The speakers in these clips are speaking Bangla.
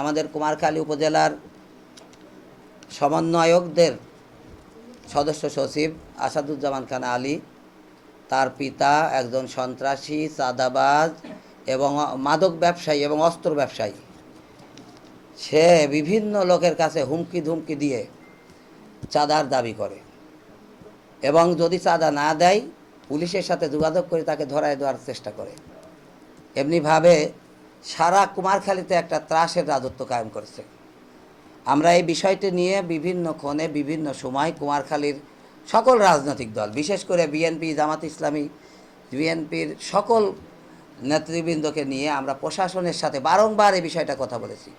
আমাদের কুমারখালী উপজেলার সমন্বয়কদের সদস্য সচিব আসাদুজ্জামান খান আলী, তার পিতা একজন সন্ত্রাসী, চাঁদাবাজ এবং মাদক ব্যবসায়ী এবং অস্ত্র ব্যবসায়ী। সে বিভিন্ন লোকের কাছে হুমকি ধুমকি দিয়ে চাঁদার দাবি করে এবং যদি চাঁদা না দেয়, পুলিশের সাথে যোগাযোগ করে তাকে ধরায় দেওয়ার চেষ্টা করে। এমনিভাবে সারা কুমারখালীতে একটা ত্রাসের রাজত্ব কায়েম করেছে। আমরা এই বিষয়টি নিয়ে বিভিন্ন ক্ষণে, বিভিন্ন সময় কুমারখালীর সকল রাজনৈতিক দল, বিশেষ করে বিএনপি, জামাত ইসলামী, বিএনপির সকল নেতৃবৃন্দকে নিয়ে আমরা প্রশাসনের সাথে বারংবার এই বিষয়টা কথা বলেছি।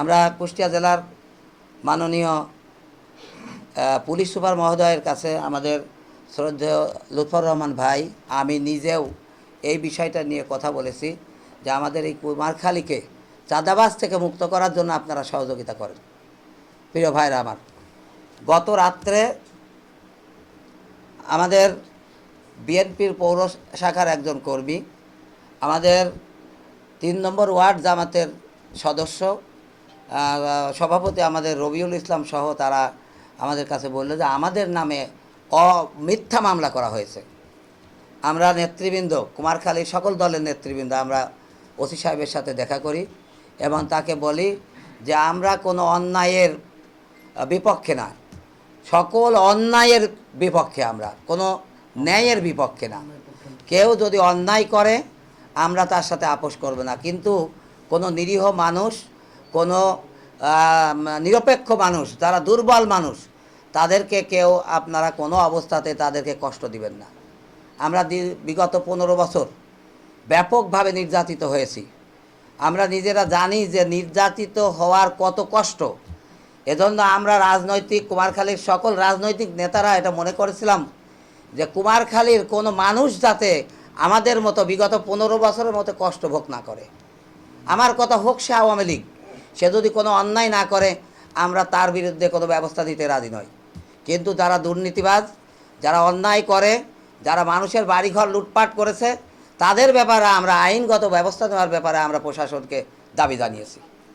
আমরা কুষ্টিয়া জেলার মাননীয় পুলিশ সুপার মহোদয়ের কাছে আমাদের শ্রদ্ধেয় লুৎফর রহমান ভাই, আমি নিজেও এই বিষয়টা নিয়ে কথা বলেছি। যে আমাদের এই কুমারখালীকে চাঁদাবাজ থেকে মুক্ত করার জন্য আপনারা সহযোগিতা করেন। প্রিয় ভাইরা আমার, গত রাত্রে আমাদের বিএনপির পৌর শাখার একজন কর্মী, আমাদের তিন নম্বর ওয়ার্ড জামাতের সদস্য সভাপতি আমাদের রবিউল ইসলাম সহ তারা আমাদের কাছে বলল যে আমাদের নামে অমিথ্যা মামলা করা হয়েছে। আমরা নেতৃবৃন্দ, কুমারখালীর সকল দলের নেতৃবৃন্দ, আমরা ওসি সাহেবের সাথে দেখা করি এবং তাকে বলি যে আমরা কোনো অন্যায়ের বিপক্ষে না। সকল অন্যায়ের বিপক্ষে আমরা, কোনো ন্যায়ের বিপক্ষে না। কেউ যদি অন্যায় করে, আমরা তার সাথে আপোষ করব না। কিন্তু কোনো নিরীহ মানুষ, কোনো নিরপেক্ষ মানুষ, যারা দুর্বল মানুষ, তাদেরকে কেউ আপনারা কোনো অবস্থাতে তাদেরকে কষ্ট দিবেন না। আমরা বিগত পনেরো বছর ব্যাপকভাবে নির্যাতিত হয়েছি। আমরা নিজেরা জানি যে নির্যাতিত হওয়ার কত কষ্ট। এজন্য আমরা রাজনৈতিক, কুমারখালীর সকল রাজনৈতিক নেতারা এটা মনে করেছিলাম যে কুমারখালীর কোনো মানুষ যাতে আমাদের মতো বিগত পনেরো বছরের মতো কষ্ট ভোগ না করে। আমার কথা হোক সে আওয়ামী লীগ, সে যদি কোনো অন্যায় না করে, আমরা তার বিরুদ্ধে কোনো ব্যবস্থা দিতে রাজি নই। কিন্তু যারা দুর্নীতিবাজ, যারা অন্যায় করে, যারা মানুষের বাড়িঘর লুটপাট করেছে তাদের ব্যাপারে আমরা আইনগত ব্যবস্থা নেওয়ার ব্যাপারে আমরা প্রশাসনকে দাবি জানিয়েছি।